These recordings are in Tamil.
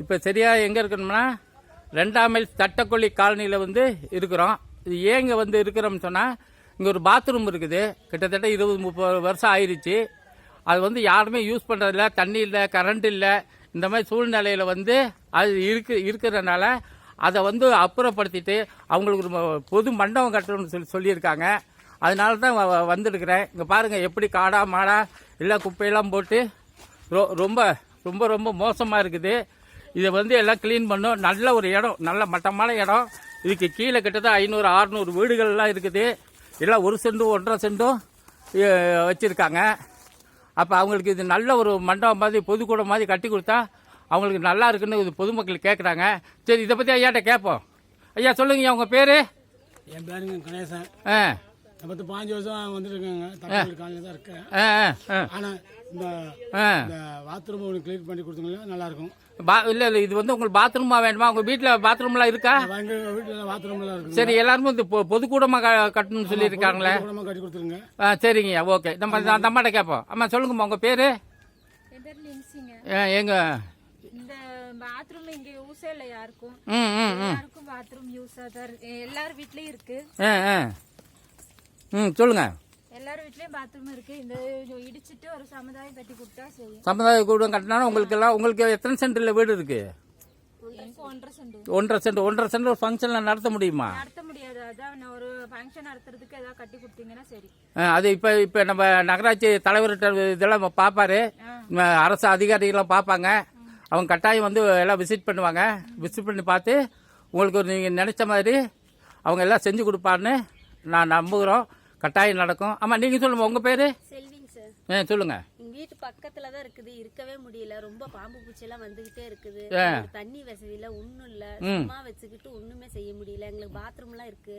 இப்போ சரியாக எங்கே இருக்கணும்னா ரெண்டாம் மைல் தட்டக்கொல்லி காலனியில் வந்து இருக்கிறோம். இது ஏங்க வந்து இருக்கிறோம்னு சொன்னால் இங்கே ஒரு பாத்ரூம் இருக்குது. கிட்டத்தட்ட இருபது முப்பது வருஷம் ஆயிடுச்சு அது வந்து யாருமே யூஸ் பண்ணுறதில்ல தண்ணி இல்லை கரண்ட் இல்லை. இந்த மாதிரி சூழ்நிலையில் வந்து அது இருக்கு இருக்கிறதுனால அதை வந்து அப்புறப்படுத்திட்டு அவங்களுக்கு ஒரு பொது மண்டபம் கட்டணும்னு சொல்லி சொல்லியிருக்காங்க. அதனால தான் வ- இங்கே பாருங்கள் எப்படி காடா மாடா இல்லை குப்பையெல்லாம் போட்டு ரொ- ரொம்ப ரொம்ப ரொம்ப மோசமாக இருக்குது. இதை வந்து எல்லாம் க்ளீன் பண்ணும். நல்ல ஒரு இடம் நல்ல மட்டமான இடம். இதுக்கு கீழே கிட்டத்தட்ட ஐநூறு அறுநூறு வீடுகள்லாம் இருக்குது. எல்லாம் ஒரு சென்டும் ஒன்றரை சென்டும் அஹ், வச்சிருக்காங்க. அப்போ அவங்களுக்கு இது நல்ல ஒரு மண்டபம் மாதிரி பொதுக்கூடம் மாதிரி கட்டி கொடுத்தா அவங்களுக்கு நல்லா இருக்குன்னு இது பொதுமக்கள் கேட்குறாங்க சரி இதை பற்றி ஐயாட்ட கேட்போம் ஐயா சொல்லுங்க உங்கள் பேர்? என் பேருங்க கணேசன். ஆ. பத்து பாஞ்சு வருஷம் வந்துருக்கேங்க தக்காளி காலையில் தான் இருக்கேன். ஆ ஆ ஆனால் இந்த பாத்ரூம் ஒன்று கிளீன் பண்ணி கொடுத்தீங்கன்னா நல்லா இருக்கும் பா இல்லை இல்லை இது வந்து உங்களுக்கு பாத்ரூமா வேணுமா? உங்கள் வீட்டில் பாத்ரூம்லாம் இருக்கா? எங்கள் வீட்டில் பாத்ரூம்லாம் இருக்குங்க. சரி எல்லாருமே இந்த பொ- பொதுக்கூடமா க- கட்டணும்னு சொல்லியிருக்காங்களே. கட்டி கொடுத்துருங்க. ஆ சரிங்க ஓகே. நம்ம அந்த அம்மாட்ட கேட்போம். அம்மா சொல்லுங்கம்மா உங்கள் பேர்? எங்க இந்த பாத்ரூம் இங்க யூஸே இல்லை யாருக்கும். ம் ம் ம். யாருக்கும் பாத்ரூம் யூஸா தான் இருக்கு எல்லார் வீட்லயும் இருக்கு. ஆ ஆ. ம் சொல்லுங்க. எல்லார் வீட்லயும் பாத்ரூம் இருக்கு. இந்த இடிச்சிட்டு ஒரு சமுதாயம் கட்டி கொடுத்தா சரி சமுதாய கூடம் கட்டினாலும் உங்களுக்கு எல்லாம் உங்களுக்கு எத்தனை சென்டில் வீடு இருக்கு? ஒன்றரை சென்ட் ஒன்றரை சென்ட் ஒரு ஃபங்க்ஷனில் நடத்த முடியுமா? நடத்த முடியாது. அதான் ஒரு ஃபங்க்ஷன் நடத்துறதுக்கு ஏதாவது கட்டி கொடுத்தீங்கன்னா சரி. அது இப்போ இப்போ நம்ம நகராட்சி தலைவர்கிட்ட இதெல்லாம் பார்ப்பாரு அரசு அதிகாரிகள்லாம் பார்ப்பாங்க அவங்க கட்டாயம் வந்து எல்லாம் விசிட் பண்ணுவாங்க. விசிட் பண்ணி பார்த்து உங்களுக்கு நீங்கள் நினச்ச மாதிரி அவங்க எல்லாம் செஞ்சு கொடுப்பான்னு நான் நம்புகிறோம். கட்டாயம் நடக்கும். ஆமாம் நீங்கள் சொல்லுங்கள் உங்கள் பேர்? செல்விங் சார். ஆ சொல்லுங்கள் எங்க வீட்டு பக்கத்துல தான் இருக்குது. இருக்கவே முடியல. ரொம்ப பாம்பு பூச்சி எல்லாம் வந்துகிட்டே இருக்குது. தண்ணி வசதி இல்ல ஒண்ணும் இல்ல. சும்மா வச்சுக்கிட்டு ஒண்ணுமே செய்ய முடியல. எங்களுக்கு பாத்ரூம் எல்லாம் இருக்கு.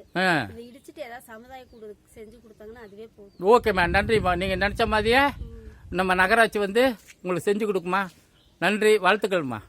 இதை இடிச்சிட்டு ஏதாவது சமுதாய கூடு செஞ்சு கொடுத்தாங்கன்னா அதுவே போதும். ஓகேம்மா நன்றிம்மா நீங்கள் நினச்ச மாதிரியே நம்ம நகராட்சி வந்து உங்களுக்கு செஞ்சு கொடுக்குமா? நன்றி வாழ்த்துக்கள்மா.